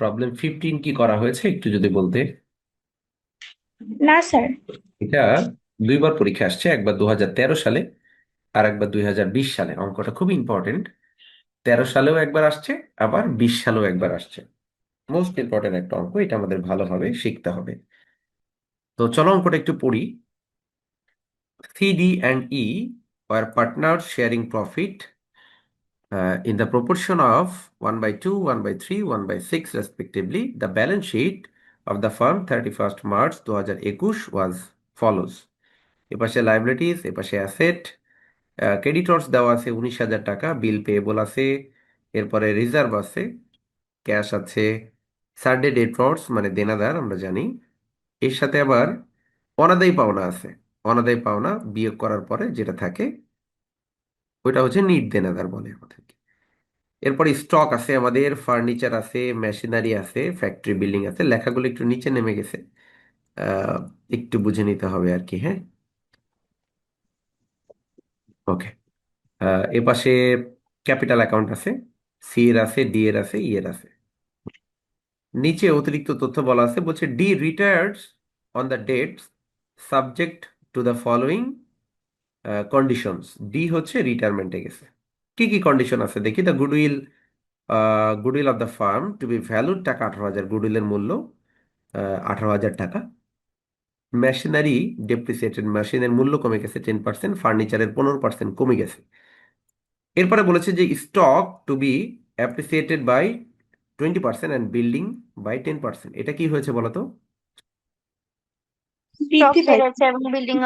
Problem fifteen কি করা হয়েছে? একটু যদি বলতে। না স্যার। এটা দুইবার পরীক্ষা আসছে একবার দুহাজার তেরো সালে আর একবার দুই হাজার বিশ সালে। অঙ্কটা খুব ইম্পর্টেন্ট তেরো সালেও একবার আসছে আবার বিশ সালেও একবার আসছে। মোস্ট ইম্পর্টেন্ট একটা অঙ্ক এটা আমাদের ভালোভাবে শিখতে হবে। তো চলো অঙ্কটা একটু পড়ি। C D and E R partner sharing profit uh, in the proportion of 1 by 2, 1 by 3, 1 by 6 respectively, the balance sheet of the firm 31st March 2021 was follows. এপাশে লাইবিলিটিস এপাশে অ্যাসেট ক্রেডিটর্স দেওয়া আছে উনিশ হাজার টাকা বিল পেয়েবল আছে এরপরে reserve আছে ক্যাশ আছে সানডে ডেটর্স মানে দেনাদার আমরা জানি। এর সাথে আবার অনাদায়ী পাওনা আছে। অনাদায়ী পাওনা বিয়োগ করার পরে যেটা থাকে ওইটা হচ্ছে নিট দেনাদার বলে আমাদেরকে এরপরে স্টক আছে আমাদের, ফার্নিচার আছে, মেশিনারি আছে, ফ্যাক্টরি, বিল্ডিং আছে, লেখাগুলো একটু নিচে নেমে গেছে। একটু বুঝে নিতে হবে আর কি হ্যাঁ? ওকে এ পাশে ক্যাপিটাল অ্যাকাউন্ট আছে, সি এর আছে, ডি এর আছে, ই এর আছে। নিচে অতিরিক্ত তথ্য বলা আছে, বলছে D retires on the date subject to the following conditions. D হচ্ছে রিটায়ারমেন্টে গেছে। কি কি কন্ডিশন আছে? দেখি the goodwill goodwill of the firm to be valued টাকা আঠারো হাজার। গুডউইলের মূল্য আঠারো হাজার টাকা। মেশিনারি ডেপ্রিসিয়েটেড মেশিনের মূল্য কমে গেছে টেন পার্সেন্ট ফার্নিচারের পনেরো পার্সেন্ট কমে গেছে। এরপরে বলেছে যে stock to be appreciated by twenty percent and building by ten percent এটা কি হয়েছে বলতো স্টক বৃদ্ধি পায় বেড়েছে এবং বিল্ডিং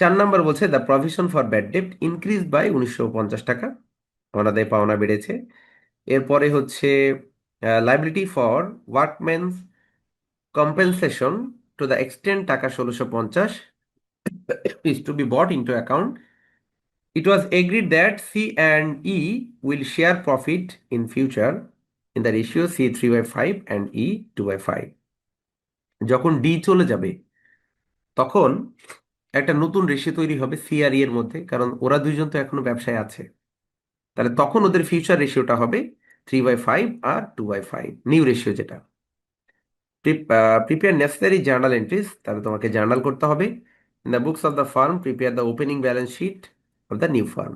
চার নাম্বার বলছে দ্য প্রভিশন ফর ব্যাড ডেপ্ট ইনক্রিজ বাই উনিশশো পঞ্চাশ টাকা। ওনাদের পাওনা বেড়েছে। এরপরে হচ্ছে liability for workman's compensation to the extent টাকা ষোলোশো পঞ্চাশ is to be brought into account It was agreed that C and E will share profit in future in the ratio C 3 by 5 and E 2 by 5. যখন D চলে যাবে, তখন একটা নতুন ratio তৈরি হবে সি আর ই এর মধ্যে, কারণ ওরা দুইজন তো এখনও ব্যবসায় আছে। তাহলে তখন ওদের ফিউচার রেশিওটা হবে three by five R two by five new ratio যেটা। প্রিপেয়ার নেসেসারি জার্নাল এন্ট্রিজ তাহলে তোমাকে জার্নাল করতে হবে। In the books of the firm prepare the opening balance sheet of the new firm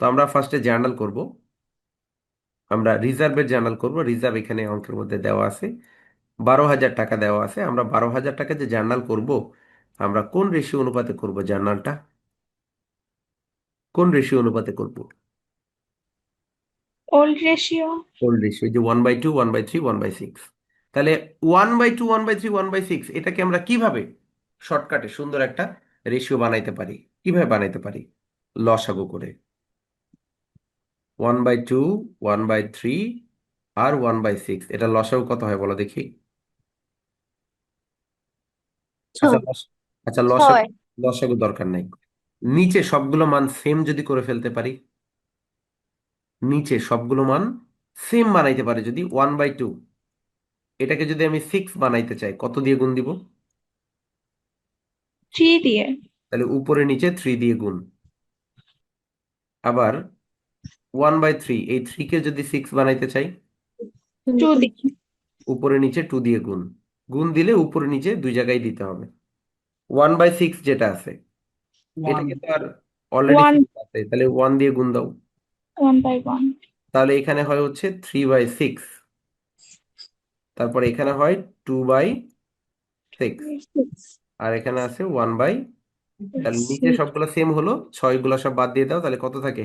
তো আমরা ফার্স্টে জার্নাল করব। আমরা রিজার্ভের জার্নাল করব। রিজার্ভ এখানে অঙ্কের মধ্যে দেওয়া আছে। বারো হাজার টাকা দেওয়া আছে। আমরা বারো হাজার টাকা যে জার্নাল করব আমরা কোন রেশিও অনুপাতে করব জার্নালটা? কোন রেশিও অনুপাতে করব? ওল্ড রেশিও ওল্ড রেশিও যে one by two one by three one by six তাহলে one by two one by three one by six এটাকে আমরা কীভাবে শর্টকাটে সুন্দর একটা রেশিও বানাইতে পারি? কীভাবে বানাইতে পারি? লসাগু করে। One by two one by three R one by six এটা লসাগু কত হয় বলো দেখি? আচ্ছা আচ্ছা লসাগু ছয়। লসাগু দরকার নাই। নিচে সবগুলো মান সেম যদি করে ফেলতে পারি? নিচে সবগুলো মান সেম বানাইতে পারি যদি ওয়ান বাই টু এটাকে যদি আমি সিক্স বানাইতে চাই কত দিয়ে গুণ দিব? থ্রি দিয়ে। তাহলে উপরে নিচে থ্রি দিয়ে গুণ। আবার ওয়ান বাই থ্রি এই থ্রি কে যদি সিক্স বানাইতে চাই? টু দিয়ে। উপরে নিচে টু দিয়ে গুণ। গুণ দিলে উপরে নিচে দুই জায়গায় দিতে হবে। ওয়ান বাই সিক্স যেটা আছে এটা কিন্তু আর অলরেডি আছে তাহলে ওয়ান দিয়ে গুণ দাও। ওয়ান বাই ওয়ান তাহলে এখানে হয় হচ্ছে থ্রি বাই সিক্স তারপর এখানে হয় টু বাই সিক্স আর এখানে আছে ওয়ান বাই তাহলে নিচে সবগুলো সেম হলো ছয়গুলো সব বাদ দিয়ে দাও তাহলে কত থাকে?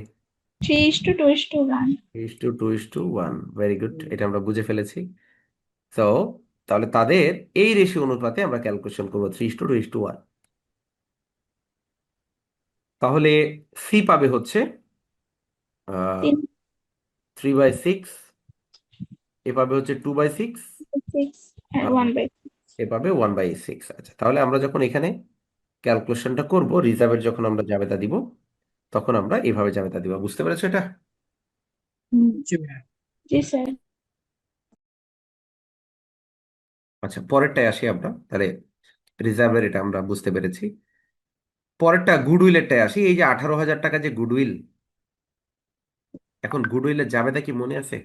Three is to two is to one is to two is to one very good এটা আমরা বুঝে ফেলেছি। তো তাহলে তাদের এই রেশিও অনুপাতে আমরা ক্যালকুলেশন করব three to two is to one তাহলে সি পাবে হচ্ছে থ্রি বাই সিক্স এ পাবে হচ্ছে two by six six one by A পাবে ওয়ান বাই সিক্স আচ্ছা তাহলে আমরা যখন এখানে ক্যালকুলেশনটা করব রিজার্ভের যখন আমরা জাবেদা দিব তখন আমরা এভাবে জাবেদা দিব বুঝতে পেরেছ এটা? জি স্যার। আচ্ছা পরেরটায় আসি আমরা। তাহলে রিজার্ভের এটা আমরা বুঝতে পেরেছি। পরেরটা গুডউইলেরটায় আসি। এই যে আঠারো হাজার টাকা যে গুডউইল এখন গুডউইলের জাবেদা কি মনে আছে?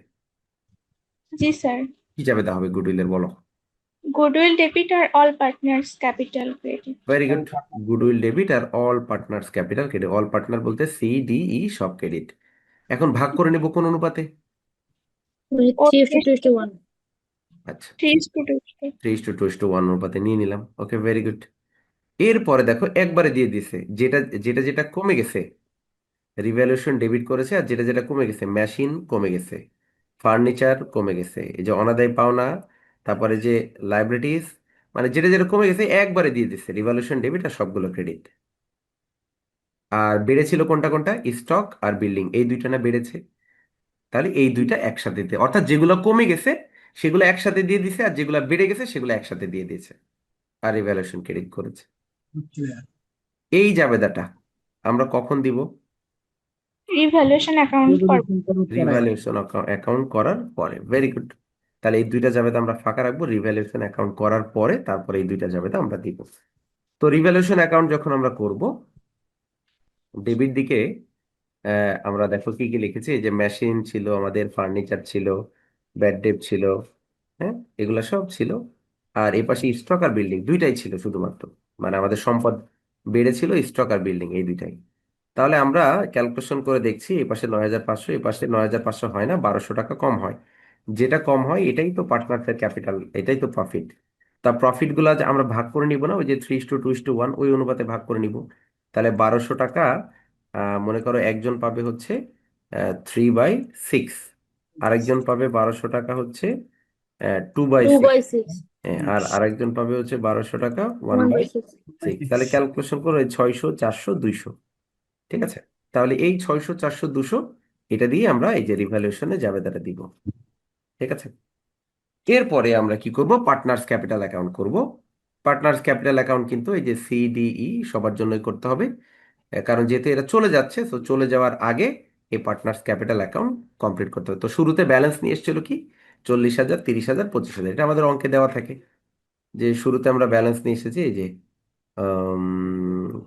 জি স্যার। কি যাবে তা হবে গুডউইলের বলো? গুডউইল ডেবিট আর all partners capital credit very good goodwill debit আর all partners capital credit all partner বলতে সি ডি ই সব ক্রেডিট এখন ভাগ করে নেব কোন অনুপাতে? Three is to two is to one আচ্ছা। Three to two to two is to one অনুপাতে নিয়ে নিলাম। ওকে ভেরি গুড এরপরে দেখো একবারে দিয়ে দিছে। যেটা যেটা যেটা কমে গেছে রিভ্যালুয়েশন ডেবিট করেছে আর যেটা যেটা কমে গেছে মেশিন কমে গেছে ফার্নিচার কমে গেছে। এই যে অনাদায় পাওনা তারপরে যে লাইবিলিটিস মানে যেটা যেটা কমে গেছে একবারে দিয়ে দিছে রিভ্যালুয়েশন ডেবিট আর সবগুলো ক্রেডিট আর বেড়েছিল কোনটা কোনটা? স্টক আর বিল্ডিং এই দুইটা না বেড়েছে। তাহলে এই দুইটা একসাথে অর্থাৎ যেগুলো কমে গেছে সেগুলো একসাথে দিয়ে দিছে আর যেগুলো বেড়ে গেছে সেগুলো একসাথে দিয়ে দিয়েছে। আর রিভ্যালুয়েশন ক্রেডিট করেছে। এই জাবেদাটা আমরা কখন দিব? রিভ্যালুয়েশন অ্যাকাউন্ট করব রিভ্যালুয়েশন অ্যাকাউন্ট করার পরে। ভেরি গুড তাহলে এই দুইটা জাবেদা আমরা ফাঁকা রাখব। রিভ্যালুয়েশন অ্যাকাউন্ট করার পরে তারপরে এই দুইটা জাবেদা আমরা দিব। তো রিভ্যালুয়েশন অ্যাকাউন্ট যখন আমরা করব ডেবিট দিকে আহ, আমরা দেখো কি কি লিখেছি? এই যে মেশিন ছিল আমাদের ফার্নিচার ছিল ব্যাড ডেট ছিল হ্যাঁ? এগুলো সব ছিল। আর এই পাশে স্টক আর বিল্ডিং দুইটাই ছিল শুধুমাত্র। মানে আমাদের সম্পদ বেড়েছিল স্টক আর বিল্ডিং এই দুইটাই। তাহলে আমরা ক্যালকুলেশন করে দেখছি এই পাশে নয় হাজার পাঁচশো, এই পাশে নয় হাজার পাঁচশো হয় না, বারোশো টাকা কম হয়। যেটা কম হয় এটাই তো পার্টনারদের ক্যাপিটাল এটাই তো প্রফিট তা প্রফিটগুলো যে আমরা ভাগ করে নিব না, ওই যে three to two to one ওই অনুপাতে ভাগ করে নিব। তাহলে বারোশো টাকা মনে করো একজন পাবে হচ্ছে থ্রি বাই সিক্স আরেকজন পাবে বারোশো টাকা হচ্ছে টু বাই টু সিক্স আর আরেকজন পাবে হচ্ছে বারোশো টাকা ওয়ান বাই সিক্স তাহলে ক্যালকুলেশন করো ছয়শো চারশো দুইশো। ঠিক আছে? তাহলে এই ছয়শো চারশো দুশো এটা দিয়ে আমরা এই যে রিভ্যালুয়েশনে জাবেদাটা দিব। ঠিক আছে? এরপরে আমরা কি করব? পার্টনার্স ক্যাপিটাল অ্যাকাউন্ট করব। পার্টনার্স ক্যাপিটাল অ্যাকাউন্ট কিন্তু এই যে সিডিই সবার জন্যই করতে হবে। কারণ যেহেতু এটা চলে যাচ্ছে তো চলে যাওয়ার আগে এই পার্টনার্স ক্যাপিটাল অ্যাকাউন্ট কমপ্লিট করতে হবে। তো শুরুতে ব্যালেন্স নিয়ে এসেছিল কি? চল্লিশ হাজার, তিরিশ হাজার, পঁচিশ হাজার। এটা আমাদের অঙ্কে দেওয়া থাকে। যে শুরুতে আমরা ব্যালেন্স নিয়ে এসেছি, এই যে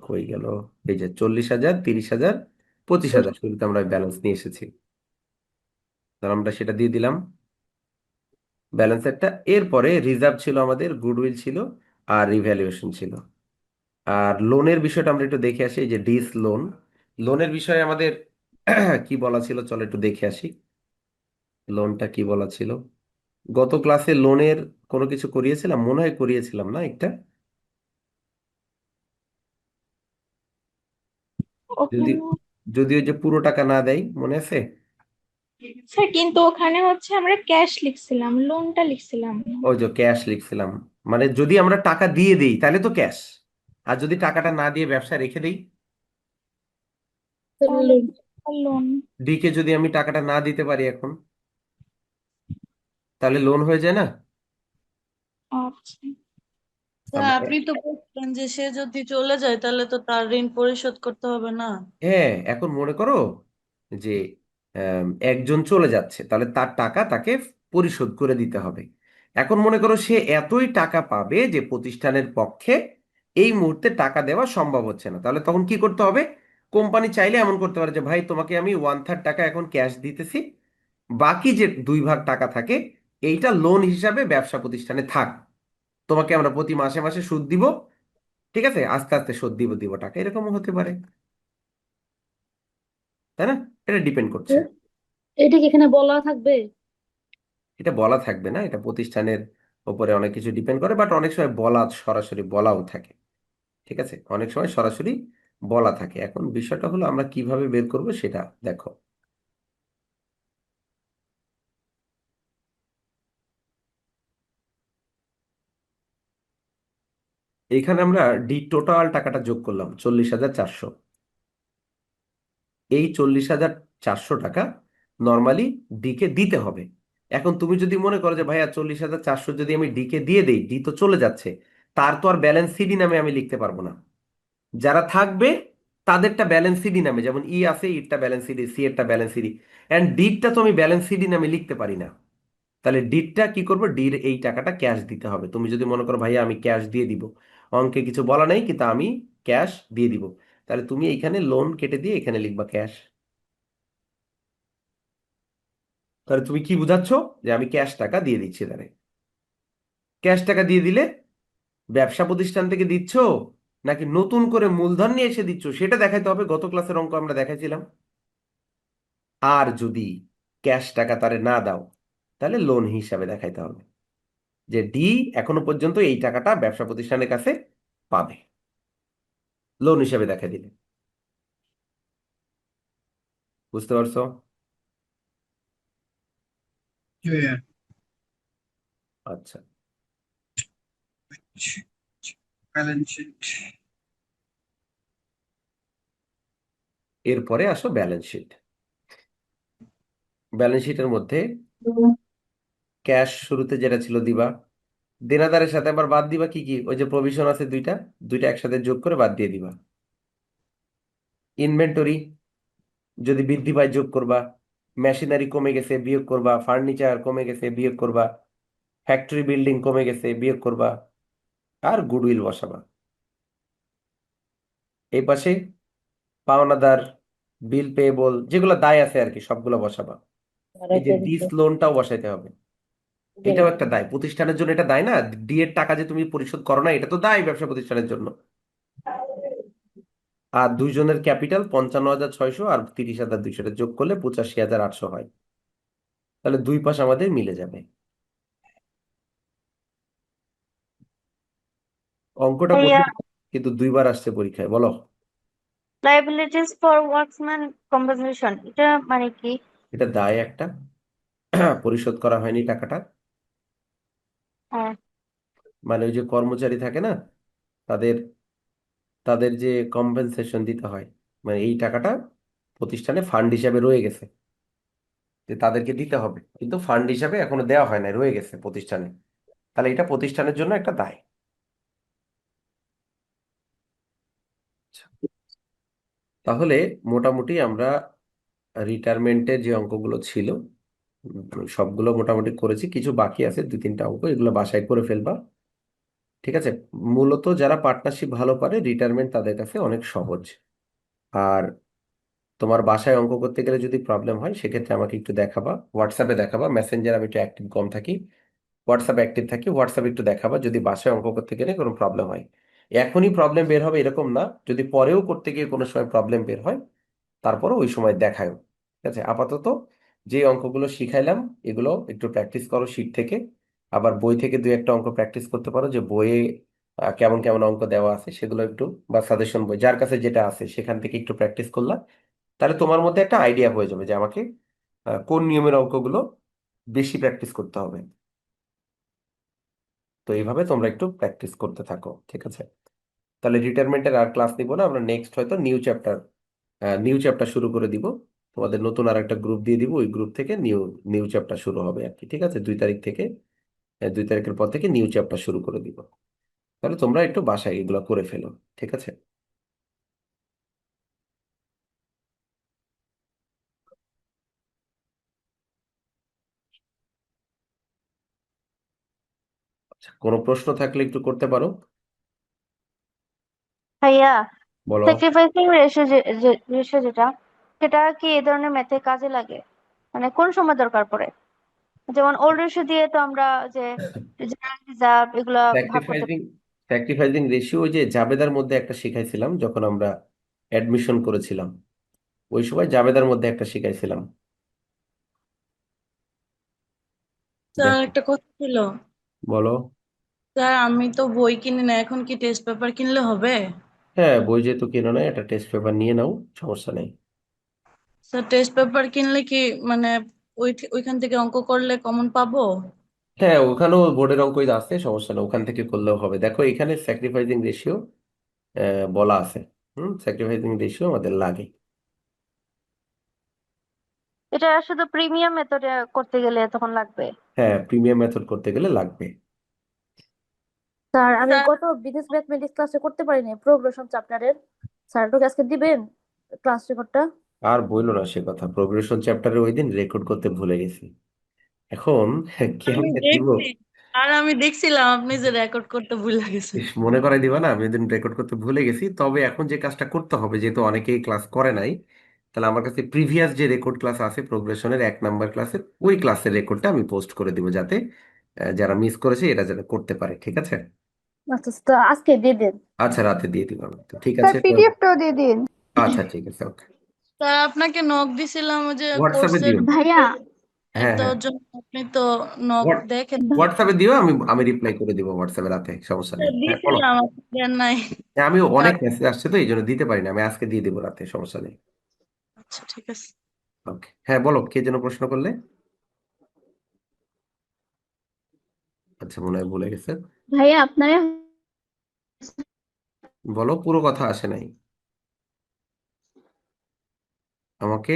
কই গেল? এই যে চল্লিশ হাজার, তিরিশ হাজার, পঁচিশ হাজার শুরুতে আমরা ব্যালেন্স নিয়ে এসেছি। তাহলে আমরা সেটা দিয়ে দিলাম। ব্যালেন্সেরটা এরপরে রিজার্ভ ছিল আমাদের গুডউইল ছিল আর রিভ্যালুয়েশন ছিল। আর লোনের বিষয়টা আমরা একটু দেখে আসি। যে ডিস লোন লোনের বিষয়ে আমাদের কি বলা ছিল? চলো একটু দেখে আসি। লোনটা কি বলা ছিল? গত ক্লাসে লোনের কোনো কিছু করিয়েছিলাম? মনে হয় করিয়েছিলাম না একটা? যদি যদি ওই যে পুরো টাকা না দেয় মনে আছে? স্যার কিন্তু ওখানে হচ্ছে আমরা ক্যাশ লিখছিলাম লোনটা লিখছিলাম। ওই যে ক্যাশ লিখছিলাম। মানে যদি আমরা টাকা দিয়ে দিই তাহলে তো ক্যাশ। আর যদি টাকাটা না দিয়ে ব্যবসা রেখে দিই? লোন ডিকে যদি আমি টাকাটা না দিতে পারি এখন তাহলে লোন হয়ে যায় না? আচ্ছা। স্যার আপনি তো বলছেন যে সে যদি চলে যায় তাহলে তো তার ঋণ পরিশোধ করতে হবে না। হ্যাঁ এখন মনে করো যে একজন চলে যাচ্ছে তাহলে তার টাকা তাকে পরিশোধ করে দিতে হবে। এখন মনে করো সে এতই টাকা পাবে যে প্রতিষ্ঠানের পক্ষে এই মুহূর্তে টাকা দেওয়া সম্ভব হচ্ছে না। তাহলে তখন কি করতে হবে? কোম্পানি চাইলে এমন করতে পারে যে ভাই তোমাকে আমি ওয়ান থার্ড টাকা এখন ক্যাশ দিতেছি। বাকি যে দুই ভাগ টাকা থাকে এইটা লোন হিসাবে ব্যবসা প্রতিষ্ঠানে থাক। তোমাকে আমরা প্রতি মাসে মাসে সুদ দিব। ঠিক আছে? আস্তে আস্তে সুদ দিব দিব টাকা। এরকমও হতে পারে। তাই না? এটা ডিপেন্ড করছে। এটা কি এখানে বলা থাকবে? এটা বলা থাকবে না। এটা প্রতিষ্ঠানের উপরে অনেক কিছু ডিপেন্ড করে বাট অনেক সময় বলা সরাসরি বলাও থাকে। ঠিক আছে? অনেক সময় সরাসরি বলা থাকে। এখন বিষয়টা হলো আমরা কীভাবে বের করব সেটা দেখো। এখানে আমরা ডি টোটাল টাকাটা যোগ করলাম চল্লিশ হাজার চারশো। এই চল্লিশ হাজার চারশো টাকা নর্মালি ডিকে দিতে হবে। এখন তুমি যদি মনে করো যে, ভাইয়া, চল্লিশ হাজার চারশো যদি আমি ডিকে দিয়ে দেই ডি তো চলে যাচ্ছে, তার তো আর ব্যালেন্স সিডি নামে আমি লিখতে পারব না। যারা থাকবে, তাদেরটা ব্যালেন্স সিডি নামে। যেমন ই আছে ইটটা ব্যালেন্স সিডি সি এরটা ব্যালেন্স সিডি অ্যান্ড ডিটটা তো আমি ব্যালেন্স সিডি নামে লিখতে পারি না। তাহলে ডিটটা কি করব? ডির এই টাকাটা ক্যাশ দিতে হবে। তুমি যদি মনে করো, ভাইয়া, আমি ক্যাশ দিয়ে দিব। অঙ্কে কিছু বলা নেই, কিন্তু আমি ক্যাশ দিয়ে দিব। তাহলে তুমি এইখানে লোন কেটে দিয়ে এখানে লিখবা ক্যাশ তাহলে তুমি কি বুঝাচ্ছ? যে আমি ক্যাশ টাকা দিয়ে দিচ্ছি তাহলে ক্যাশ টাকা দিয়ে দিলে ব্যবসা প্রতিষ্ঠান থেকে দিচ্ছ নাকি নতুন করে মূলধন নিয়ে এসে দিচ্ছ? সেটা দেখাইতে হবে। গত ক্লাসের অঙ্ক আমরা দেখাইছিলাম। আর যদি ক্যাশ টাকা তারে না দাও তাহলে লোন হিসাবে দেখাইতে হবে যে ডি এখনও পর্যন্ত এই টাকাটা ব্যবসা প্রতিষ্ঠানের কাছে পাবে। লোন হিসাবে দেখা দিলে। বুঝতে পারছ. আচ্ছা। Balance sheet. এরপরে আসো ব্যালেন্স শিট ব্যালেন্স শিটের মধ্যে ক্যাশ শুরুতে যেটা ছিল দিবা, দেনাদারের সাথে আবার বাদ দিবা কি কি? ওই যে প্রভিশন আছে দুইটা দুইটা একসাথে যোগ করে বাদ দিয়ে দিবা। ইনভেন্টরি যদি বৃদ্ধি পায় যোগ করবা মেশিনারি কমে গেছে, বিয়োগ করবা ফার্নিচার কমে গেছে, বিয়োগ করবা ফ্যাক্টরি বিল্ডিং কমে গেছে, বিয়োগ করবা আর গুডউইল বসাবা। এই পাশে পাওনাদার বিল পেয়েবল যেগুলো দায় আছে আর কি সবগুলো বসাবা। এই যে দিস লোনটাও বসাইতে হবে। এটাও একটা দায়। প্রতিষ্ঠানের জন্য এটা দায় না? ডি এর টাকা যে তুমি পরিশোধ করো না এটা তো দায় ব্যবসা প্রতিষ্ঠানের জন্য। আর দুইজনের ক্যাপিটাল পঞ্চান্ন হাজার ছয়শো আর তিরিশ হাজার দুইশো এটা যোগ করলে পঁচাশি হাজার আটশো হয়। তাহলে দুই পাশ আমাদের মিলে যাবে। অঙ্কটা কঠিন কিন্তু দুইবার আসছে পরীক্ষায় বলো। লাইবিলিটিস ফর ওয়ার্কসম্যান কম্পেনসেশন এটা মানে কি? এটা দায় একটা পরিশোধ করা হয়নি টাকাটা। হ্যাঁ। মানে ওই যে কর্মচারী থাকে না তাদের তাদের যে কম্পেনসেশন দিতে হয় মানে এই টাকাটা প্রতিষ্ঠানে ফান্ড হিসাবে রয়ে গেছে। যে তাদেরকে দিতে হবে কিন্তু ফান্ড হিসাবে এখনও দেওয়া হয় না রয়ে গেছে প্রতিষ্ঠানে। তাহলে এটা প্রতিষ্ঠানের জন্য একটা দায় আচ্ছা। তাহলে মোটামুটি আমরা রিটায়ারমেন্টের যে অঙ্কগুলো ছিল, সবগুলো মোটামুটি করেছি। কিছু বাকি আছে, দুই তিনটা অঙ্ক, এগুলো বাসায় করে ফেলবা। ঠিক আছে? মূলত যারা পার্টনারশিপ ভালো পারে রিটায়ারমেন্ট তাদের কাছে অনেক সহজ। আর তোমার বাসায় অঙ্ক করতে গেলে যদি প্রবলেম হয়, সেক্ষেত্রে আমাকে একটু দেখাবা। হোয়াটসঅ্যাপে দেখাবা মেসেঞ্জার আমি একটু অ্যাক্টিভ কম থাকি। হোয়াটসঅ্যাপ অ্যাক্টিভ থাকি হোয়াটসঅ্যাপে একটু দেখাবা। যদি বাসায় অঙ্ক করতে গেলে কোনো প্রবলেম হয়। এখনই প্রবলেম বের হবে এরকম না। যদি পরেও করতে গিয়ে কোনো সময় প্রবলেম বের হয়, তারপরও ওই সময় দেখায়ও। ঠিক আছে? আপাতত যে অঙ্কগুলো শিখাইলাম, এগুলো একটু প্র্যাকটিস করো শিট থেকে। আবার বই থেকে দুই একটা অঙ্ক প্র্যাকটিস করতে পারো যে বইয়ে কেমন কেমন অঙ্ক দেওয়া আছে সেগুলো একটু বা সাজেশন বই, যার কাছে যেটা আছে সেখান থেকে একটু প্র্যাকটিস করলা। তাহলে তোমার মধ্যে একটা আইডিয়া হয়ে যাবে যে আমাকে কোন নিয়মের অঙ্কগুলো বেশি প্র্যাকটিস করতে হবে। তো এইভাবে তোমরা একটু প্র্যাকটিস করতে থাকো, ঠিক আছে? তাহলে রিটায়ারমেন্টের আর ক্লাস নিব না, আমরা নেক্সট হয়তো নিউ চ্যাপ্টার নিউ চ্যাপ্টার শুরু করে দিব। তোমাদের নতুন আর একটা গ্রুপ দিয়ে দিব, ওই গ্রুপ থেকে নিউ নিউ চ্যাপ্টার শুরু হবে আর কি, ঠিক আছে? দুই তারিখ থেকে দুই তারিখের পর থেকে নিউ চ্যাপ্টার শুরু করে দিব। তাহলে তোমরা একটু বাসায় এগুলো করে ফেলো, ঠিক আছে আচ্ছা কোনো প্রশ্ন থাকলে একটু করতে পারো। ভাইয়া বলো। স্যাক্রিফাইসিং রেশিও রেশিও যেটা সেটা কি এই ধরনের ম্যাথে কাজে লাগে? মানে কোন সময় দরকার পড়ে? যেমন ওল্ড রেশিও দিয়ে তো আমরা যে জেনারেল রিজার্ভ এগুলা ভাগ করতে স্যাক্রিফাইসিং স্যাক্রিফাইসিং রেশিও ওই যে জাবেদার মধ্যে একটা শিখাইছিলাম যখন আমরা অ্যাডমিশন করেছিলাম। ওই সময় জাবেদার মধ্যে একটা শিখাইছিলাম। স্যার একটা কথা ছিল বলো। স্যার আমি তো বই কিনি না এখন কি টেস্ট পেপার কিনলে হবে? হ্যাঁ বই যেহেতু কেনো না একটা টেস্ট পেপার নিয়ে নাও সমস্যা নেই। স্যার টেস্ট পেপার কিনলে কি মানে ওই ওইখান থেকে অঙ্ক করলে কমন পাবো? হ্যাঁ ওখানেও বোর্ডের অঙ্কই আছে সমস্যা নেই ওখান থেকে করলেও হবে। দেখো এখানে স্যাক্রিফাইসিং রেশিও বলা আছে। হুম স্যাক্রিফাইসিং রেশিও আমাদের লাগে। এটা শুধু প্রিমিয়াম মেথডে করতে গেলে তখন লাগবে? হ্যাঁ প্রিমিয়াম মেথড করতে গেলে লাগবে। স্যার আমি গত বিজনেস ম্যাথমেটিক্স ক্লাসে করতে পারিনি প্রোগ্রেশন চ্যাপ্টারের স্যার একটু আজকে দিবেন ক্লাস রেকর্ডটা আর বইলো না সে কথা। প্রোগ্রেশন চ্যাপ্টারে ওই দিন রেকর্ড করতে ভুলে গেছি। এখন আমি কেমনে দিব? দেখছি। আর আমি দেখছিলাম আপনি যে রেকর্ড করতে ভুলে গেছেন। ইস, মনে করাই দিবা না আমি ওই দিন রেকর্ড করতে ভুলে গেছি। তবে এখন যে কাজটা করতে হবে যেহেতু অনেকেই ক্লাস করে নাই তাহলে আমার কাছে প্রিভিয়াস যে রেকর্ড ক্লাস আছে প্রোগ্রেশনের এক নাম্বার ক্লাসের ওই ক্লাসের রেকর্ডটা আমি পোস্ট করে দিব যাতে আহ, যারা মিস করেছে এটা যেন করতে পারে। ঠিক আছে? আচ্ছা তো আজকে দিয়ে দেন। আচ্ছা রাতে দিয়ে দিব আমি। তো ঠিক স্যার আছে তো পিডিএফটাও দিয়ে দিন। আচ্ছা ঠিক আছে ওকে। স্যার আপনাকে নক দিছিলাম ওই যে হোয়াটসঅ্যাপে কোর্সের দিও। ভাইয়া। হ্যাঁ হ্যাঁ। জন্য আপনি তো নক What- দেখেন। হোয়াটসঅ্যাপে দিও আমি আমি রিপ্লাই করে দিব হোয়াটসঅ্যাপে রাতে সমস্যা নেই। হ্যাঁ বলো। দিছিলাম আপনি দেন নাই। হ্যাঁ, আমি অনেক মেসেজ আসছে তো এই জন্য দিতে পারি না আমি আজকে দিয়ে দিব রাতে সমস্যা নেই। আচ্ছা ঠিক আছে। ওকে। হ্যাঁ বলো কে যেন প্রশ্ন করলে? আচ্ছা মনে হয় ভুলে গেছে। ভাইয়া আপনারা বলো পুরো কথা আসে নাই। আমাকে